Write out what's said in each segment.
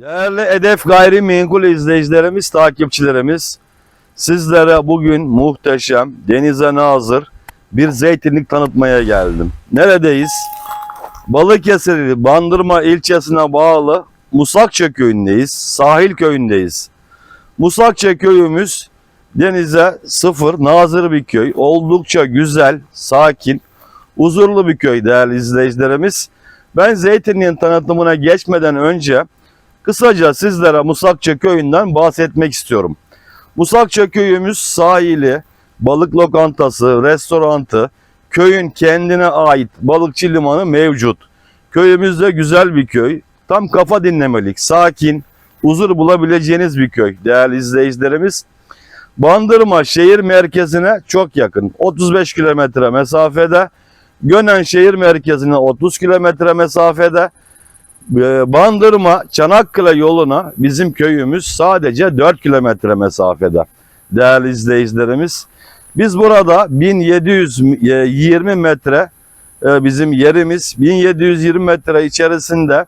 Değerli Edef Gayrimenkul izleyicilerimiz, takipçilerimiz, sizlere bugün muhteşem, denize nazır bir zeytinlik tanıtmaya geldim. Neredeyiz? Balıkesir Bandırma ilçesine bağlı Musakça köyündeyiz, sahil köyündeyiz. Musakça köyümüz denize sıfır, nazır bir köy. Oldukça güzel, sakin, huzurlu bir köy değerli izleyicilerimiz. Ben zeytinliğin tanıtımına geçmeden önce Kısaca sizlere Musakça köyünden bahsetmek istiyorum. Musakça köyümüz sahili, balık lokantası, restorantı, köyün kendine ait balıkçı limanı mevcut. Köyümüzde güzel bir köy. Tam kafa dinlemelik, sakin, huzur bulabileceğiniz bir köy değerli izleyicilerimiz. Bandırma şehir merkezine çok yakın. 35 kilometre mesafede. Gönen şehir merkezine 30 kilometre mesafede. Ee, Bandırma Çanakkale yoluna bizim köyümüz sadece 4 kilometre mesafede. Değerli izleyicilerimiz. Biz burada 1720 metre e, bizim yerimiz 1720 metre içerisinde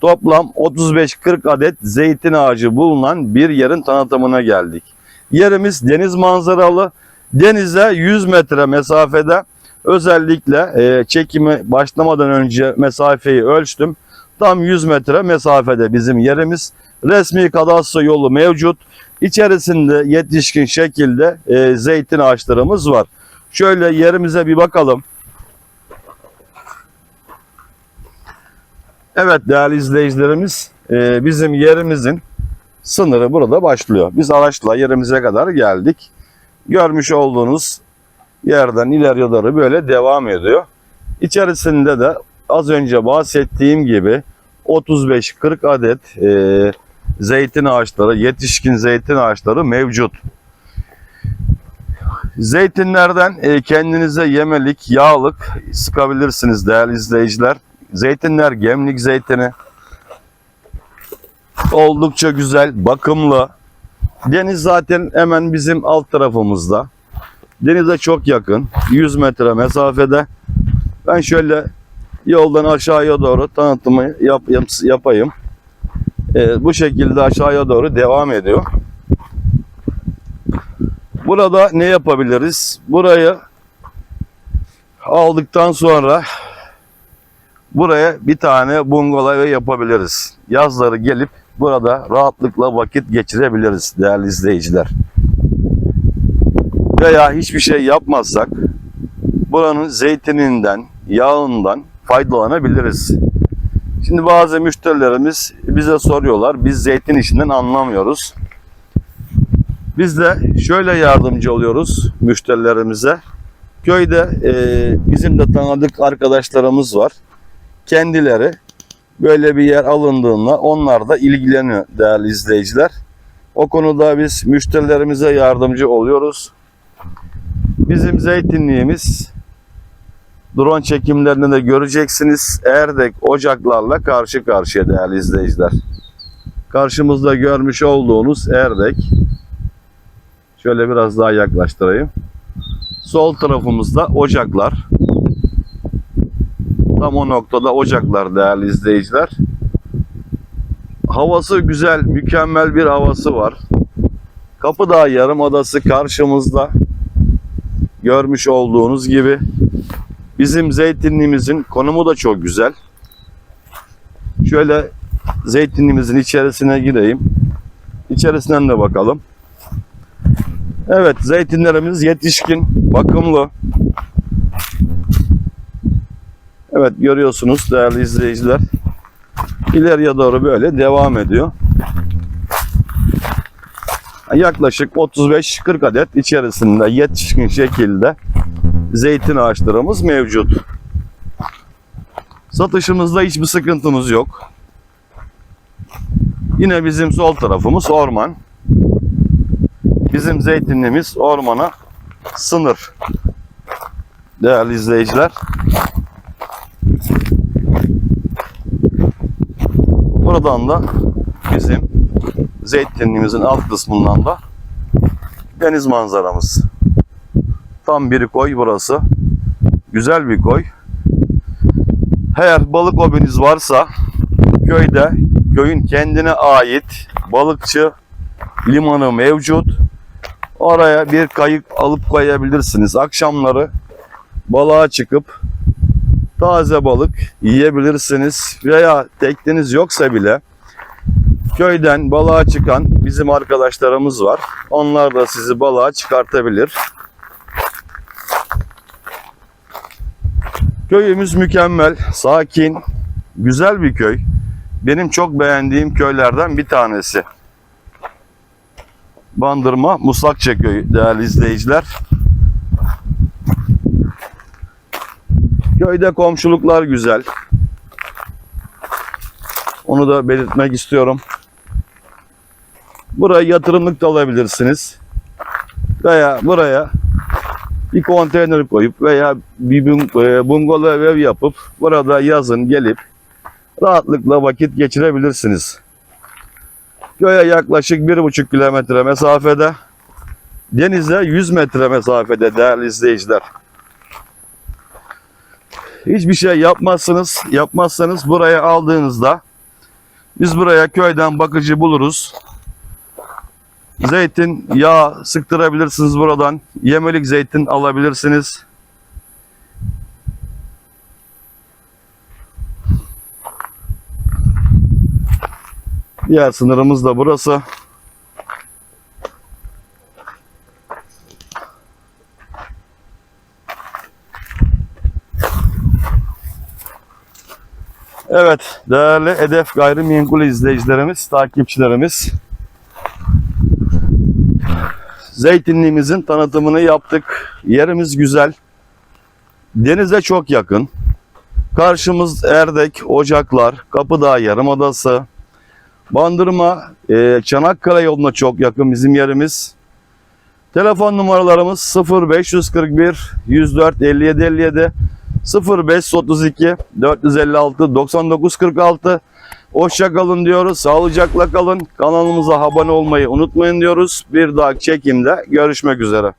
toplam 35-40 adet zeytin ağacı bulunan bir yerin tanıtımına geldik. Yerimiz deniz manzaralı. Denize 100 metre mesafede özellikle e, çekimi başlamadan önce mesafeyi ölçtüm. Tam 100 metre mesafede bizim yerimiz. Resmi kadastro yolu mevcut. İçerisinde yetişkin şekilde e, zeytin ağaçlarımız var. Şöyle yerimize bir bakalım. Evet değerli izleyicilerimiz e, bizim yerimizin sınırı burada başlıyor. Biz araçla yerimize kadar geldik. Görmüş olduğunuz yerden ileriye doğru böyle devam ediyor. İçerisinde de az önce bahsettiğim gibi 35-40 adet e, zeytin ağaçları, yetişkin zeytin ağaçları mevcut. Zeytinlerden e, kendinize yemelik, yağlık sıkabilirsiniz değerli izleyiciler. Zeytinler gemlik zeytini. Oldukça güzel, bakımlı. Deniz zaten hemen bizim alt tarafımızda. Denize çok yakın, 100 metre mesafede. Ben şöyle yoldan aşağıya doğru tanıtımı yap, yap- yapayım. Ee, bu şekilde aşağıya doğru devam ediyor. Burada ne yapabiliriz? Burayı aldıktan sonra buraya bir tane bungalov yapabiliriz. Yazları gelip burada rahatlıkla vakit geçirebiliriz değerli izleyiciler. Veya hiçbir şey yapmazsak buranın zeytininden, yağından faydalanabiliriz. Şimdi bazı müşterilerimiz bize soruyorlar. Biz zeytin işinden anlamıyoruz. Biz de şöyle yardımcı oluyoruz müşterilerimize. Köyde e, bizim de tanıdık arkadaşlarımız var. Kendileri böyle bir yer alındığında onlar da ilgileniyor değerli izleyiciler. O konuda biz müşterilerimize yardımcı oluyoruz. Bizim zeytinliğimiz drone çekimlerinde de göreceksiniz. Erdek ocaklarla karşı karşıya değerli izleyiciler. Karşımızda görmüş olduğunuz Erdek. Şöyle biraz daha yaklaştırayım. Sol tarafımızda ocaklar. Tam o noktada ocaklar değerli izleyiciler. Havası güzel, mükemmel bir havası var. Kapıdağ Yarımadası karşımızda. Görmüş olduğunuz gibi Bizim zeytinliğimizin konumu da çok güzel. Şöyle zeytinliğimizin içerisine gireyim. İçerisinden de bakalım. Evet zeytinlerimiz yetişkin, bakımlı. Evet görüyorsunuz değerli izleyiciler. İleriye doğru böyle devam ediyor. Yaklaşık 35-40 adet içerisinde yetişkin şekilde zeytin ağaçlarımız mevcut. Satışımızda hiçbir sıkıntımız yok. Yine bizim sol tarafımız orman. Bizim zeytinliğimiz ormana sınır. Değerli izleyiciler. Buradan da bizim zeytinliğimizin alt kısmından da deniz manzaramız. Tam bir koy burası. Güzel bir koy. Eğer balık hobiniz varsa köyde köyün kendine ait balıkçı limanı mevcut. Oraya bir kayık alıp koyabilirsiniz. Akşamları balığa çıkıp taze balık yiyebilirsiniz. Veya tekneniz yoksa bile köyden balığa çıkan bizim arkadaşlarımız var. Onlar da sizi balığa çıkartabilir. Köyümüz mükemmel, sakin, güzel bir köy. Benim çok beğendiğim köylerden bir tanesi. Bandırma Musakçı köyü değerli izleyiciler. Köyde komşuluklar güzel. Onu da belirtmek istiyorum. Buraya yatırımlık da alabilirsiniz. Veya buraya bir konteyner koyup veya bir e, bungalov ev yapıp burada yazın gelip rahatlıkla vakit geçirebilirsiniz. Köye yaklaşık bir buçuk kilometre mesafede, denize 100 metre mesafede değerli izleyiciler. Hiçbir şey yapmazsınız, yapmazsanız buraya aldığınızda biz buraya köyden bakıcı buluruz. Zeytin, yağ sıktırabilirsiniz buradan. Yemelik zeytin alabilirsiniz. Diğer sınırımız da burası. Evet, değerli Hedef Gayrimenkul izleyicilerimiz, takipçilerimiz. Zeytinliğimizin tanıtımını yaptık. Yerimiz güzel. Denize çok yakın. Karşımız Erdek, Ocaklar, Kapıdağ Yarımadası, Bandırma, e, Çanakkale yoluna çok yakın bizim yerimiz. Telefon numaralarımız 0541 104 57 57 0532 456 99 46 Hoşça kalın diyoruz. Sağlıcakla kalın. Kanalımıza abone olmayı unutmayın diyoruz. Bir dahaki çekimde görüşmek üzere.